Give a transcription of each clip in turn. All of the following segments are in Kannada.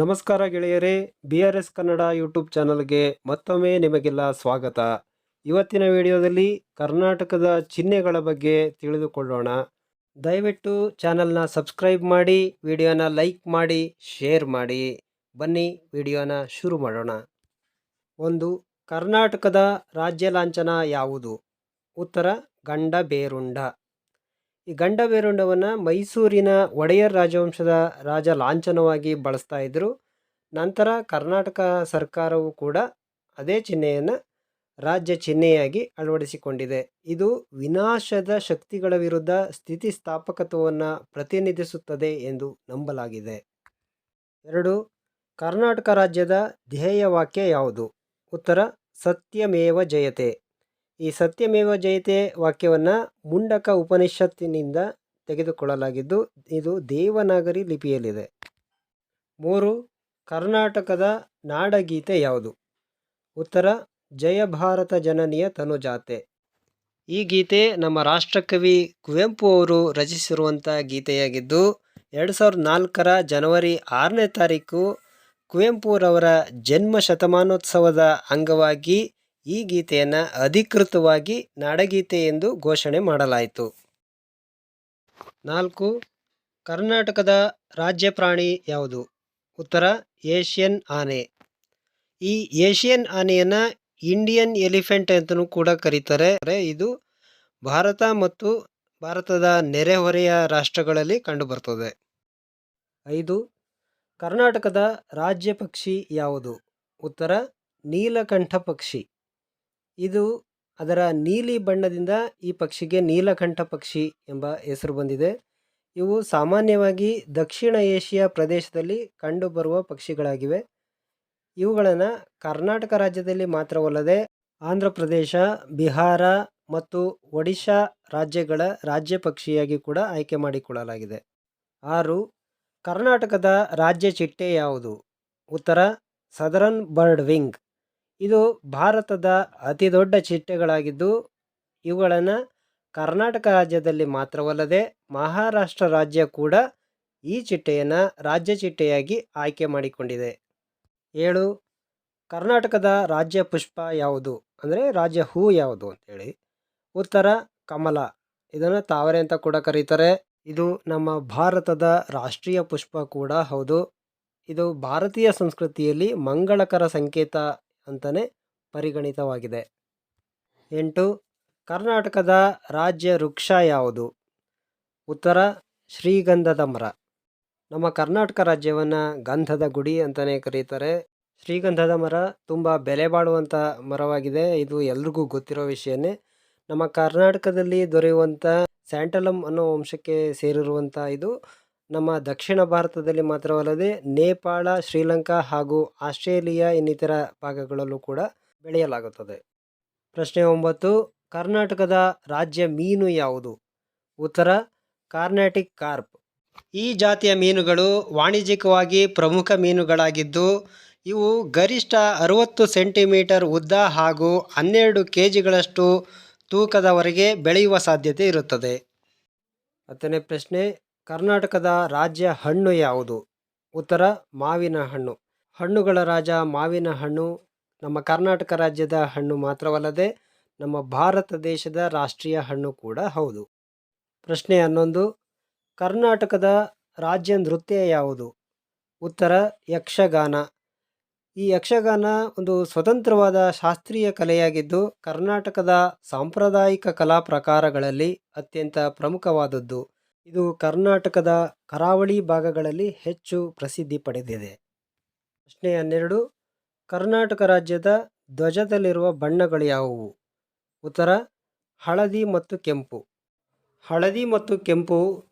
ನಮಸ್ಕಾರ ಗೆಳೆಯರೇ, B R S Kannada YouTube ಚಾನಲ್ಗೆ ಮತ್ತೊಮ್ಮೆ ನಿಮಗೆಲ್ಲ ಸ್ವಾಗತ. ಇವತ್ತಿನ ವಿಡಿಯೋದಲ್ಲಿ ಕರ್ನಾಟಕದ ಚಿಹ್ನೆಗಳ ಬಗ್ಗೆ ತಿಳಿದುಕೊಳ್ಳೋಣ. ದಯವಿಟ್ಟು ಚಾನಲ್ನ ಸಬ್ಸ್ಕ್ರೈಬ್ ಮಾಡಿ, ವಿಡಿಯೋನ ಲೈಕ್ ಮಾಡಿ, ಶೇರ್ ಮಾಡಿ. ಬನ್ನಿ, ವಿಡಿಯೋನ ಶುರು ಮಾಡೋಣ. ಒಂದು, ಕರ್ನಾಟಕದ ರಾಜ್ಯ ಲಾಂಛನ ಯಾವುದು? ಉತ್ತರ ಗಂಡಬೇರುಂಡ ಈ ಗಂಡ ವೇರುಂಡವನ್ನು ಮೈಸೂರಿನ ಒಡೆಯರ್ ರಾಜವಂಶದ ರಾಜ ಲಾಂಛನವಾಗಿ ಬಳಸ್ತಾ ಇದ್ದರು ನಂತರ ಕರ್ನಾಟಕ ಸರ್ಕಾರವು ಕೂಡ ಅದೇ ಚಿಹ್ನೆಯನ್ನು ರಾಜ್ಯ ಚಿಹ್ನೆಯಾಗಿ ಅಳವಡಿಸಿಕೊಂಡಿದೆ. ಇದು ವಿನಾಶದ ಶಕ್ತಿಗಳ ವಿರುದ್ಧ ಸ್ಥಿತಿಸ್ಥಾಪಕತ್ವವನ್ನು ಪ್ರತಿನಿಧಿಸುತ್ತದೆ ಎಂದು ನಂಬಲಾಗಿದೆ. ಎರಡು, ಕರ್ನಾಟಕ ರಾಜ್ಯದ ಧ್ಯೇಯವಾಕ್ಯ ಯಾವುದು? ಉತ್ತರ, ಸತ್ಯಮೇವ ಜಯತೆ. ಈ ಸತ್ಯಮೇವ ಜಯತೆ ವಾಕ್ಯವನ್ನು ಮುಂಡಕ ಉಪನಿಷತ್ತಿನಿಂದ ತೆಗೆದುಕೊಳ್ಳಲಾಗಿದ್ದು, ಇದು ದೇವನಾಗರಿ ಲಿಪಿಯಲ್ಲಿದೆ. ಮೂರು, ಕರ್ನಾಟಕದ ನಾಡಗೀತೆ ಯಾವುದು? ಉತ್ತರ, ಜಯ ಭಾರತ ಜನನಿಯ ತನುಜಾತೆ. ಈ ಗೀತೆ ನಮ್ಮ ರಾಷ್ಟ್ರಕವಿ ಕುವೆಂಪು ಅವರು ರಚಿಸಿರುವಂಥ ಗೀತೆಯಾಗಿದ್ದು, ಎರಡು ಸಾವಿರದ ನಾಲ್ಕರ ಜನವರಿ ಆರನೇ ತಾರೀಕು ಕುವೆಂಪುರವರ ಜನ್ಮ ಶತಮಾನೋತ್ಸವದ ಅಂಗವಾಗಿ ಈ ಗೀತೆಯನ್ನು ಅಧಿಕೃತವಾಗಿ ನಾಡಗೀತೆ ಎಂದು ಘೋಷಣೆ ಮಾಡಲಾಯಿತು. ನಾಲ್ಕು, ಕರ್ನಾಟಕದ ರಾಜ್ಯ ಪ್ರಾಣಿ ಯಾವುದು? ಉತ್ತರ, ಏಷ್ಯನ್ ಆನೆ. ಈ ಏಷ್ಯನ್ ಆನೆಯನ್ನು ಇಂಡಿಯನ್ ಎಲಿಫೆಂಟ್ ಅಂತಲೂ ಕೂಡ ಕರೀತಾರೆ. ಇದು ಭಾರತ ಮತ್ತು ಭಾರತದ ನೆರೆಹೊರೆಯ ರಾಷ್ಟ್ರಗಳಲ್ಲಿ ಕಂಡುಬರ್ತದೆ. ಐದು, ಕರ್ನಾಟಕದ ರಾಜ್ಯ ಪಕ್ಷಿ ಯಾವುದು? ಉತ್ತರ, ನೀಲಕಂಠ ಪಕ್ಷಿ. ಇದು ಅದರ ನೀಲಿ ಬಣ್ಣದಿಂದ ಈ ಪಕ್ಷಿಗೆ ನೀಲಕಂಠ ಪಕ್ಷಿ ಎಂಬ ಹೆಸರು ಬಂದಿದೆ. ಇವು ಸಾಮಾನ್ಯವಾಗಿ ದಕ್ಷಿಣ ಏಷ್ಯಾ ಪ್ರದೇಶದಲ್ಲಿ ಕಂಡುಬರುವ ಪಕ್ಷಿಗಳಾಗಿವೆ. ಇವುಗಳನ್ನು ಕರ್ನಾಟಕ ರಾಜ್ಯದಲ್ಲಿ ಮಾತ್ರವಲ್ಲದೆ ಆಂಧ್ರ ಪ್ರದೇಶ, ಬಿಹಾರ ಮತ್ತು ಒಡಿಶಾ ರಾಜ್ಯಗಳ ರಾಜ್ಯ ಪಕ್ಷಿಯಾಗಿ ಕೂಡ ಆಯ್ಕೆ ಮಾಡಿಕೊಳ್ಳಲಾಗಿದೆ. ಆರು, ಕರ್ನಾಟಕದ ರಾಜ್ಯ ಚಿಟ್ಟೆ ಯಾವುದು? ಉತ್ತರ, ಸದರನ್ ಬರ್ಡ್ ವಿಂಗ್. ಇದು ಭಾರತದ ಅತಿ ದೊಡ್ಡ ಚಿಟ್ಟೆಗಳಾಗಿದ್ದು, ಇವುಗಳನ್ನು ಕರ್ನಾಟಕ ರಾಜ್ಯದಲ್ಲಿ ಮಾತ್ರವಲ್ಲದೆ ಮಹಾರಾಷ್ಟ್ರ ರಾಜ್ಯ ಕೂಡ ಈ ಚಿಟ್ಟೆಯನ್ನು ರಾಜ್ಯ ಚಿಟ್ಟೆಯಾಗಿ ಆಯ್ಕೆ ಮಾಡಿಕೊಂಡಿದೆ. ಏಳು, ಕರ್ನಾಟಕದ ರಾಜ್ಯ ಪುಷ್ಪ ಯಾವುದು? ಅಂದರೆ ರಾಜ್ಯ ಹೂ ಯಾವುದು ಅಂತೇಳಿ. ಉತ್ತರ, ಕಮಲ. ಇದನ್ನು ತಾವರೆ ಅಂತ ಕೂಡ ಕರೀತಾರೆ. ಇದು ನಮ್ಮ ಭಾರತದ ರಾಷ್ಟ್ರೀಯ ಪುಷ್ಪ ಕೂಡ ಹೌದು. ಇದು ಭಾರತೀಯ ಸಂಸ್ಕೃತಿಯಲ್ಲಿ ಮಂಗಳಕರ ಸಂಕೇತ ಅಂತಲೇ ಪರಿಗಣಿತವಾಗಿದೆ. ಎಂಟು, ಕರ್ನಾಟಕದ ರಾಜ್ಯ ವೃಕ್ಷ ಯಾವುದು? ಉತ್ತರ, ಶ್ರೀಗಂಧದ ಮರ. ನಮ್ಮ ಕರ್ನಾಟಕ ರಾಜ್ಯವನ್ನು ಗಂಧದ ಗುಡಿ ಅಂತಲೇ ಕರೀತಾರೆ. ಶ್ರೀಗಂಧದ ಮರ ತುಂಬ ಬೆಲೆ ಬಾಳುವಂಥ ಮರವಾಗಿದೆ. ಇದು ಎಲ್ರಿಗೂ ಗೊತ್ತಿರೋ ವಿಷಯನೇ. ನಮ್ಮ ಕರ್ನಾಟಕದಲ್ಲಿ ದೊರೆಯುವಂಥ ಸ್ಯಾಂಟಲಮ್ ಅನ್ನೋ ವಂಶಕ್ಕೆ ಸೇರಿರುವಂಥ ಇದು. ನಮ್ಮ ದಕ್ಷಿಣ ಭಾರತದಲ್ಲಿ ಮಾತ್ರವಲ್ಲದೆ ನೇಪಾಳ, ಶ್ರೀಲಂಕಾ ಹಾಗೂ ಆಸ್ಟ್ರೇಲಿಯಾ ಇನ್ನಿತರ ಭಾಗಗಳಲ್ಲೂ ಕೂಡ ಬೆಳೆಯಲಾಗುತ್ತದೆ. ಪ್ರಶ್ನೆ ಒಂಬತ್ತು, ಕರ್ನಾಟಕದ ರಾಜ್ಯ ಮೀನು ಯಾವುದು? ಉತ್ತರ, ಕಾರ್ನಾಟಿಕ್ ಕಾರ್ಪ್. ಈ ಜಾತಿಯ ಮೀನುಗಳು ವಾಣಿಜ್ಯಿಕವಾಗಿ ಪ್ರಮುಖ ಮೀನುಗಳಾಗಿದ್ದು, ಇವು ಗರಿಷ್ಠ ಅರುವತ್ತು ಸೆಂಟಿಮೀಟರ್ ಉದ್ದ ಹಾಗೂ ಹನ್ನೆರಡು ಕೆ ಜಿಗಳಷ್ಟು ತೂಕದವರೆಗೆ ಬೆಳೆಯುವ ಸಾಧ್ಯತೆ ಇರುತ್ತದೆ. ಹತ್ತನೇ ಪ್ರಶ್ನೆ ಕರ್ನಾಟಕದ ರಾಜ್ಯ ಹಣ್ಣು ಯಾವುದು? ಉತ್ತರ, ಮಾವಿನ ಹಣ್ಣು. ಹಣ್ಣುಗಳ ರಾಜ ಮಾವಿನ ಹಣ್ಣು ನಮ್ಮ ಕರ್ನಾಟಕ ರಾಜ್ಯದ ಹಣ್ಣು ಮಾತ್ರವಲ್ಲದೆ ನಮ್ಮ ಭಾರತ ದೇಶದ ರಾಷ್ಟ್ರೀಯ ಹಣ್ಣು ಕೂಡ ಹೌದು. ಪ್ರಶ್ನೆ ಹನ್ನೊಂದು, ಕರ್ನಾಟಕದ ರಾಜ್ಯ ನೃತ್ಯ ಯಾವುದು? ಉತ್ತರ, ಯಕ್ಷಗಾನ. ಈ ಯಕ್ಷಗಾನ ಒಂದು ಸ್ವತಂತ್ರವಾದ ಶಾಸ್ತ್ರೀಯ ಕಲೆಯಾಗಿದ್ದು, ಕರ್ನಾಟಕದ ಸಾಂಪ್ರದಾಯಿಕ ಕಲಾ ಪ್ರಕಾರಗಳಲ್ಲಿ ಅತ್ಯಂತ ಪ್ರಮುಖವಾದದ್ದು. ಇದು ಕರ್ನಾಟಕದ ಕರಾವಳಿ ಭಾಗಗಳಲ್ಲಿ ಹೆಚ್ಚು ಪ್ರಸಿದ್ಧಿ ಪಡೆದಿದೆ. ಪ್ರಶ್ನೆ ಹನ್ನೆರಡು, ಕರ್ನಾಟಕ ರಾಜ್ಯದ ಧ್ವಜದಲ್ಲಿರುವ ಬಣ್ಣಗಳು ಯಾವುವು? ಉತ್ತರ, ಹಳದಿ ಮತ್ತು ಕೆಂಪು. ಹಳದಿ ಮತ್ತು ಕೆಂಪು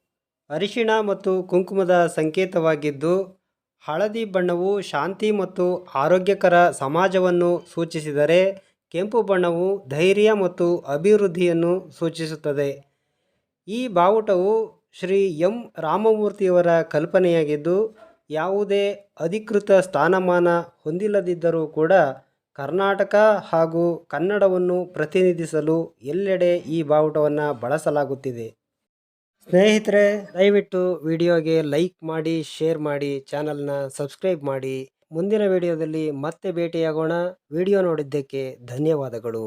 ಅರಿಶಿಣ ಮತ್ತು ಕುಂಕುಮದ ಸಂಕೇತವಾಗಿದ್ದು, ಹಳದಿ ಬಣ್ಣವು ಶಾಂತಿ ಮತ್ತು ಆರೋಗ್ಯಕರ ಸಮಾಜವನ್ನು ಸೂಚಿಸಿದರೆ, ಕೆಂಪು ಬಣ್ಣವು ಧೈರ್ಯ ಮತ್ತು ಅಭಿವೃದ್ಧಿಯನ್ನು ಸೂಚಿಸುತ್ತದೆ. ಈ ಬಾವುಟವು ಶ್ರೀ ಎಂ ರಾಮಮೂರ್ತಿಯವರ ಕಲ್ಪನೆಯಾಗಿದ್ದು, ಯಾವುದೇ ಅಧಿಕೃತ ಸ್ಥಾನಮಾನ ಹೊಂದಿಲ್ಲದಿದ್ದರೂ ಕೂಡ ಕರ್ನಾಟಕ ಹಾಗೂ ಕನ್ನಡವನ್ನು ಪ್ರತಿನಿಧಿಸಲು ಎಲ್ಲೆಡೆ ಈ ಬಾವುಟವನ್ನು ಬಳಸಲಾಗುತ್ತಿದೆ. ಸ್ನೇಹಿತರೆ, ದಯವಿಟ್ಟು ವಿಡಿಯೋಗೆ ಲೈಕ್ ಮಾಡಿ, ಶೇರ್ ಮಾಡಿ, ಚಾನಲ್ನ ಸಬ್ಸ್ಕ್ರೈಬ್ ಮಾಡಿ. ಮುಂದಿನ ವಿಡಿಯೋದಲ್ಲಿ ಮತ್ತೆ ಭೇಟಿಯಾಗೋಣ. ವಿಡಿಯೋ ನೋಡಿದ್ದಕ್ಕೆ ಧನ್ಯವಾದಗಳು.